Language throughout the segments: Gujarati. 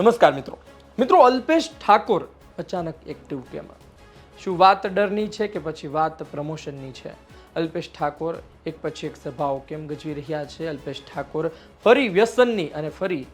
નમસ્કાર મિત્રો. મિત્રો, અલ્પેશ ઠાકોર અચાનક એક્ટિવ કેમ? શું વાત ડરની છે કે પછી વાત પ્રમોશનની છે? અલ્પેશ ઠાકોર એક પછી એક સભાઓ કેમ ગજવી રહ્યા છે? અલ્પેશ ઠાકોર ફરી વ્યસનની અને ફરી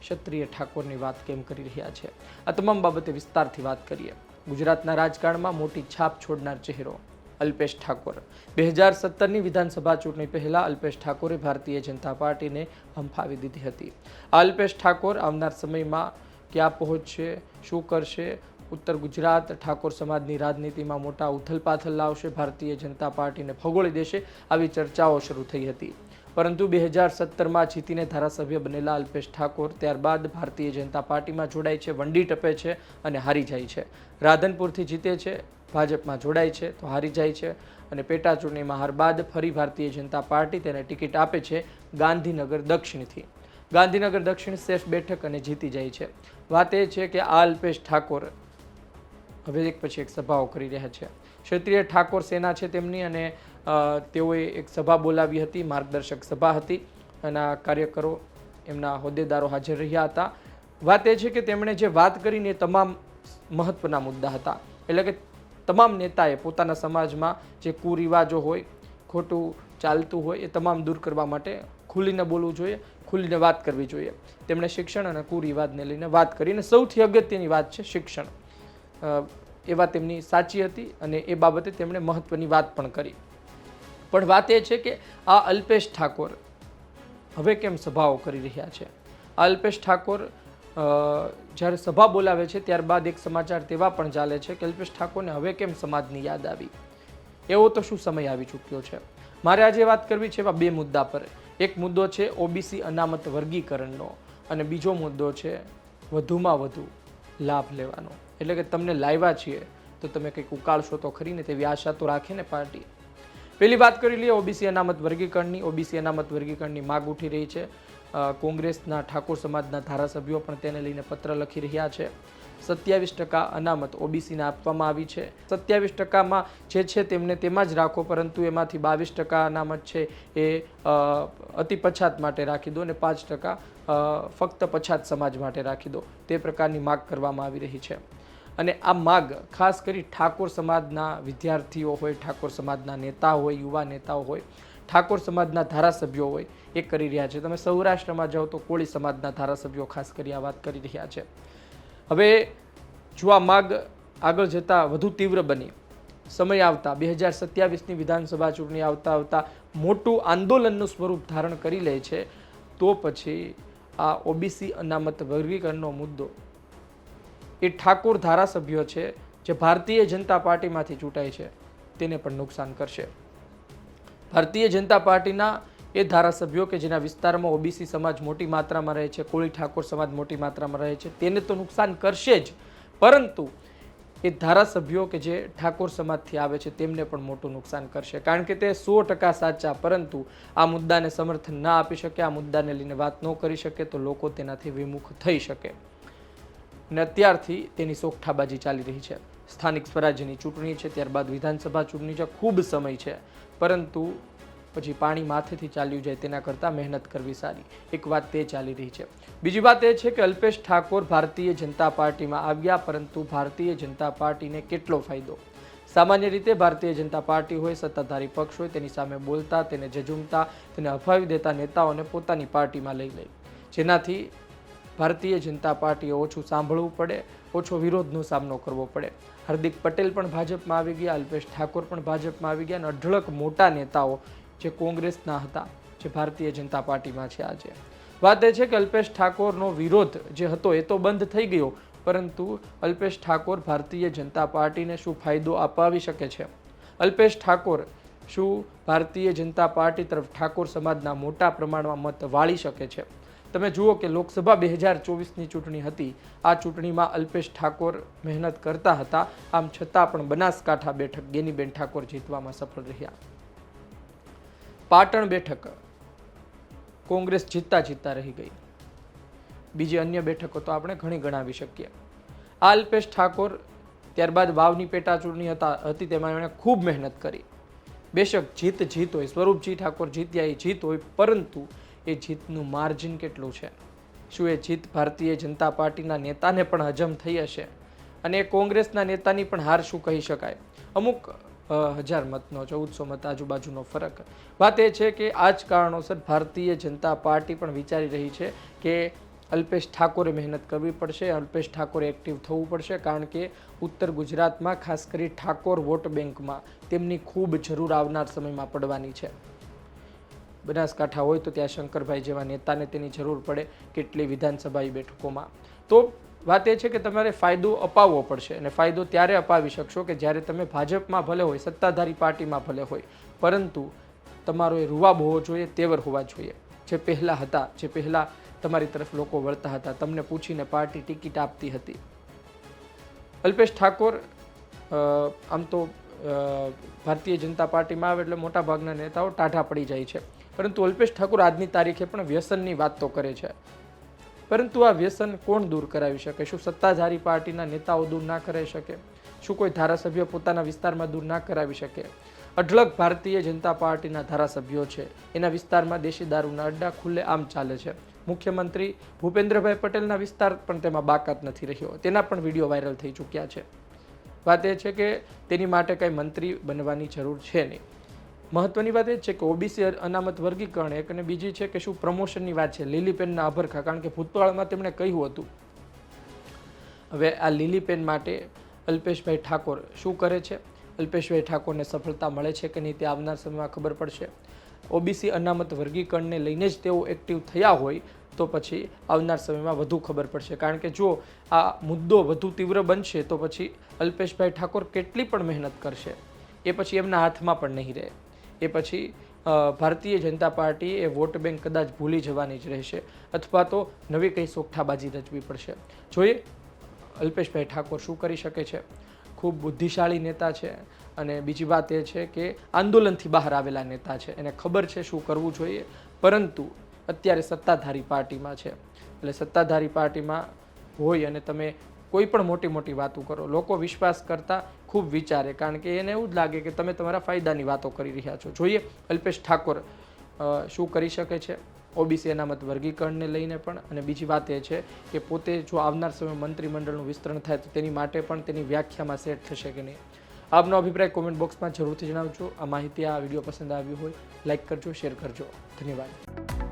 ક્ષત્રિય ઠાકોરની વાત કેમ કરી રહ્યા છે? આ તમામ બાબતે વિસ્તારથી વાત કરીએ. ગુજરાતના રાજકારણમાં મોટી છાપ છોડનાર ચહેરો. અલ્પેશ ઠાકોર. બે હજાર સત્તરની વિધાનસભા ચૂંટણી પહેલાં અલ્પેશ ઠાકોરે ભારતીય જનતા પાર્ટીને હંફાવી દીધી હતી. આ અલ્પેશ ઠાકોર આવનાર સમયમાં ક્યાં પહોંચશે, શું કરશે? ઉત્તર ગુજરાત ઠાકોર સમાજની રાજનીતિમાં મોટા ઉથલપાથલ લાવશે, ભારતીય જનતા પાર્ટીને ભગોળી દેશે, આવી ચર્ચાઓ શરૂ થઈ હતી. પરંતુ બે હજાર સત્તરમાં જીતીને ધારાસભ્ય બનેલા અલ્પેશ ઠાકોર ત્યારબાદ ભારતીય જનતા પાર્ટીમાં જોડાય છે, વંડી ટપે છે અને હારી જાય છે. રાધનપુરથી જીતે છે, ભાજપમાં જોડાય છે, તો હારી જાય છે અને પેટા ચૂંટણીમાં હાર બાદ ફરી ભારતીય જનતા પાર્ટી તેને ટિકિટ આપે છે ગાંધીનગર દક્ષિણથી. ગાંધીનગર દક્ષિણ સેફ બેઠક અને જીતી જાય છે. વાત એ છે કે આ અલ્પેશ ઠાકોર હવે એક પછી એક સભાઓ કરી રહ્યા છે. ક્ષત્રિય ઠાકોર સેના છે તેમની અને તેઓએ એક સભા બોલાવી હતી, માર્ગદર્શક સભા હતી એના કાર્યકરો એમના હોદ્દેદારો હાજર રહ્યા હતા. વાત એ છે કે તેમણે જે વાત કરીને તમામ મહત્ત્વના મુદ્દા હતા. એટલે કે તમામ નેતાએ પોતાના સમાજમાં જે કુરિવાજો હોય, ખોટું ચાલતું હોય, એ તમામ દૂર કરવા માટે ખુલીને બોલવું જોઈએ, ખુલીને વાત કરવી જોઈએ. તેમણે શિક્ષણ અને કુરિવાજને લઈને વાત કરી અને સૌથી અગત્યની વાત છે શિક્ષણ. એ વાત તેમની સાચી હતી અને એ બાબતે તેમણે મહત્ત્વની વાત પણ કરી. પણ વાત એ છે કે આ અલ્પેશ ઠાકોર હવે કેમ સભાઓ કરી રહ્યા છે? આ અલ્પેશ ઠાકોર જ્યારે સભા બોલાવે છે ત્યારબાદ એક સમાચાર તેવા પણ ચાલે છે કે અલ્પેશ ઠાકોરને હવે કેમ સમાજની યાદ આવી? એવો તો શું સમય આવી ચૂક્યો છે? મારે આજે વાત કરવી છે એવા બે મુદ્દા પર. એક મુદ્દો છે ઓબીસી અનામત વર્ગીકરણનો અને બીજો મુદ્દો છે વધુમાં વધુ લાભ લેવાનો. એટલે કે તમને લાવ્યા છીએ, તો તમે કંઈક ઉકાળશો તો ખરીને તેવી આશા તો રાખે ને પાર્ટી. પહેલી વાત કરી લઈએ, ઓબીસી અનામત વર્ગીકરણની. ઓબીસી અનામત વર્ગીકરણની માગ ઉઠી રહી છે. કોંગ્રેસના ઠાકોર સમાજના ધારાસભ્યો પણ તેને લઈને પત્ર લખી રહ્યા છે. સત્યાવીસ ટકા અનામત ઓબીસીને આપવામાં આવી છે. સત્યાવીસ ટકામાં જે છે તેમને તેમાં જ રાખો, પરંતુ એમાંથી બાવીસ ટકા અનામત છે એ અતિ પછાત માટે રાખી દો અને પાંચ ટકા ફક્ત પછાત સમાજ માટે રાખી દો. તે પ્રકારની માગ કરવામાં આવી રહી છે. અને આ માગ ખાસ કરી ઠાકોર સમાજના વિદ્યાર્થીઓ હોય, ઠાકોર સમાજના નેતા હોય, યુવા નેતાઓ હોય, ઠાકોર સમાજના ધારાસભ્યો હોય, એ કરી રહ્યા છે. તમે સૌરાષ્ટ્રમાં જાઓ તો કોળી સમાજના ધારાસભ્યો ખાસ કરી આ વાત કરી રહ્યા છે. હવે જો આ માગ આગળ જતાં વધુ તીવ્ર બની, સમય આવતા, બે હજાર સત્યાવીસની વિધાનસભા ચૂંટણી આવતા આવતા મોટું આંદોલનનું સ્વરૂપ ધારણ કરી લે છે, તો પછી આ ઓબીસી અનામત વર્ગીકરણનો મુદ્દો એ ઠાકોર ધારાસભ્યો છે જે ભારતીય જનતા પાર્ટીમાંથી ચૂંટાય છે. તેને પણ નુકસાન કરશે. ભારતીય જનતા પાર્ટીના એ ધારાસભ્યો કે જેના વિસ્તારમાં ઓબીસી સમાજ મોટી માત્રામાં રહે છે, કોળી ઠાકોર સમાજ મોટી માત્રામાં રહે છે, તેને તો નુકસાન કરશે જ. પરંતુ એ ધારાસભ્યો કે જે ઠાકોર સમાજથી આવે છે, તેમને પણ મોટું નુકસાન કરશે. કારણ કે તે સો ટકા સાચા, પરંતુ આ મુદ્દાને સમર્થન ના આપી શકે, આ મુદ્દાને લઈને વાત ન કરી શકે, તો લોકો તેનાથી વિમુખ થઈ શકે. અને અત્યારથી તેની સોગઠાબાજી ચાલી રહી છે. સ્થાનિક સ્વરાજ્યની ચૂંટણી છે, ત્યારબાદ વિધાનસભા ચૂંટણી છે, ખૂબ સમય છે. પરંતુ પછી પાણી માથેથી ચાલ્યું જાય તેના કરતાં મહેનત કરવી સારી. એક વાત તે ચાલી રહી છે. બીજી વાત એ છે કે અલ્પેશ ઠાકોર ભારતીય જનતા પાર્ટીમાં આવ્યા, પરંતુ ભારતીય જનતા પાર્ટીને કેટલો ફાયદો? સામાન્ય રીતે ભારતીય જનતા પાર્ટી હોય, સત્તાધારી પક્ષ હોય, તેની સામે બોલતા, તેને જજુમતા તેને અફાવી દેતા નેતાઓને પોતાની પાર્ટીમાં લઈ લે. જેનાથી ભારતીય જનતા પાર્ટીએ ઓછું સાંભળવું પડે, ઓછો વિરોધનો સામનો કરવો પડે. હાર્દિક પટેલ પણ ભાજપમાં આવી ગયા, અલ્પેશ ઠાકોર પણ ભાજપમાં આવી ગયા અને અઢળક મોટા નેતાઓ જે કોંગ્રેસના હતા, જે ભારતીય જનતા પાર્ટીમાં છે આજે. વાત એ છે કે અલ્પેશ ઠાકોરનો વિરોધ જે હતો એ તો બંધ થઈ ગયો, પરંતુ અલ્પેશ ઠાકોર ભારતીય જનતા પાર્ટીને શું ફાયદો અપાવી શકે છે? અલ્પેશ ઠાકોર શું ભારતીય જનતા પાર્ટી તરફ ઠાકોર સમાજના મોટા પ્રમાણમાં મત વાળી શકે છે? તમે જુઓ કે લોકસભા બે હજાર ચોવીસની ચૂંટણી હતી. આ ચૂંટણીમાં અલ્પેશ ઠાકોર મહેનત કરતા હતા. આમ છતાં પણ બનાસકાંઠા બેઠક ગેનીબેન ઠાકોર જીતવામાં સફળ રહ્યા. પાટણ બેઠક કોંગ્રેસ જીતતા જીતતા રહી ગઈ. બીજી અન્ય બેઠકો તો આપણે ઘણી ગણાવી શકીએ. આ અલ્પેશ ઠાકોર ત્યારબાદ વાવની પેટા ચૂંટણી હતા, હતી તેમાં એમણે ખૂબ મહેનત કરી. બેશક જીત જીત હોય, સ્વરૂપજી ઠાકોર જીત્યા એ જીત હોય, પરંતુ એ જીતનું માર્જિન કેટલું છે? શું એ જીત ભારતીય જનતા પાર્ટીના નેતાને પણ હજમ થઈ હશે? અને કોંગ્રેસના નેતાની પણ હાર શું કહી શકાય? અમુક હજાર મતનો ચૌદસો મત આજુબાજુનો ફરક. વાત એ છે કે આ જ કારણોસર ભારતીય જનતા પાર્ટી પણ વિચારી રહી છે કે અલ્પેશ ઠાકોરે મહેનત કરવી પડશે, અલ્પેશ ઠાકોરે એક્ટિવ થવું પડશે, કારણ કે ઉત્તર ગુજરાતમાં ખાસ કરી ઠાકોર વોટ બેંકમાં તેમની ખૂબ જરૂર આવનાર સમયમાં પડવાની છે. બનાસકાંઠા હોય તો ત્યાં શંકરભાઈ જેવા નેતાને તેની જરૂર પડે કેટલી વિધાનસભાની બેઠકોમાં. તો વાત એ છે કે તમારે ફાયદો અપાવવો પડશે અને ફાયદો ત્યારે અપાવી શકશો કે જ્યારે તમે ભાજપમાં ભલે હોય, સત્તાધારી પાર્ટીમાં ભલે હોય, પરંતુ તમારો એ રૂવાબ હોવો જોઈએ, તેવર હોવા જોઈએ. જે પહેલાં હતા, જે પહેલાં તમારી તરફ લોકો વળતા હતા, તમને પૂછીને પાર્ટી ટિકિટ આપતી હતી. અલ્પેશ ઠાકોર આમ તો ભારતીય જનતા પાર્ટીમાં આવે એટલે મોટાભાગના નેતાઓ ટાઢા પડી જાય છે. પરંતુ અલ્પેશ ઠાકોર આજની તારીખે પણ વ્યસનની વાત તો કરે છે. પરંતુ આ વ્યસન કોણ દૂર કરાવી શકે? શું સત્તાધારી પાર્ટીના નેતાઓ દૂર ના કરાવી શકે? શું કોઈ ધારાસભ્ય પોતાના વિસ્તારમાં દૂર ના કરાવી શકે? અઢળક ભારતીય જનતા પાર્ટીના ધારાસભ્યો છે. એના વિસ્તારમાં દેશી દારૂના અડ્ડા ખુલ્લે આમ ચાલે છે. મુખ્યમંત્રી ભૂપેન્દ્રભાઈ પટેલના વિસ્તાર પણ તેમાં બાકાત નથી રહ્યો. તેના પણ વીડિયો વાયરલ થઈ ચૂક્યા છે. વાત એ છે કે તેની માટે કંઈ મંત્રી બનવાની જરૂર છે નહીં. મહત્વની વાત એ છે કે ઓબીસી અનામત વર્ગીકરણ એક અને બીજી છે કે શું પ્રમોશનની વાત છે? લીલીપેનના આભરખા કારણ કે ભૂતકાળમાં તેમણે કહ્યું હતું. હવે આ લીલીપેન માટે અલ્પેશભાઈ ઠાકોર શું કરે છે? અલ્પેશભાઈ ઠાકોરને સફળતા મળે છે કે નહીં તે આવનાર સમયમાં ખબર પડશે. ઓબીસી અનામત વર્ગીકરણને લઈને જ તેઓ એક્ટિવ થયા હોય તો પછી આવનાર સમયમાં વધુ ખબર પડશે. કારણ કે જો આ મુદ્દો વધુ તીવ્ર બનશે તો પછી અલ્પેશભાઈ ઠાકોર કેટલી પણ મહેનત કરશે. એ પછી એમના હાથમાં પણ નહીં રહે. એ પછી ભારતીય જનતા પાર્ટી એ વોટ બેંક કદાચ ભૂલી જવાની જ રહેશે અથવા તો નવી કંઈ સોગઠાબાજી રચવી પડશે. જોઈએ, અલ્પેશભાઈ ઠાકોર શું કરી શકે છે? ખૂબ બુદ્ધિશાળી નેતા છે અને બીજી વાત એ છે કે આંદોલનથી બહાર આવેલા નેતા છે. એને ખબર છે શું કરવું જોઈએ? પરંતુ અત્યારે સત્તાધારી પાર્ટીમાં છે. એટલે સત્તાધારી પાર્ટીમાં હોય અને તમે કોઈ પણ મોટી મોટી વાતો કરો. લોકો વિશ્વાસ કરતા ખૂબ વિચારે. કારણ કે એને એવું જ લાગે કે તમે તમારા ફાયદાની વાતો કરી રહ્યા છો. જોઈએ અલ્પેશ ઠાકોર શું કરી શકે છે? ઓબીસી અનામત વર્ગીકરણને લઈને પણ. અને બીજી વાત એ છે કે પોતે જો આવનાર સમયે મંત્રીમંડળનું વિસ્તરણ થાય તો તેની માટે પણ તેની વ્યાખ્યામાં સેટ થશે કે નહીં. આપનો અભિપ્રાય કોમેન્ટ બોક્સમાં જરૂરથી જણાવજો. આ માહિતી આ વીડિયો પસંદ આવ્યો હોય લાઇક કરજો, શેર કરજો. ધન્યવાદ.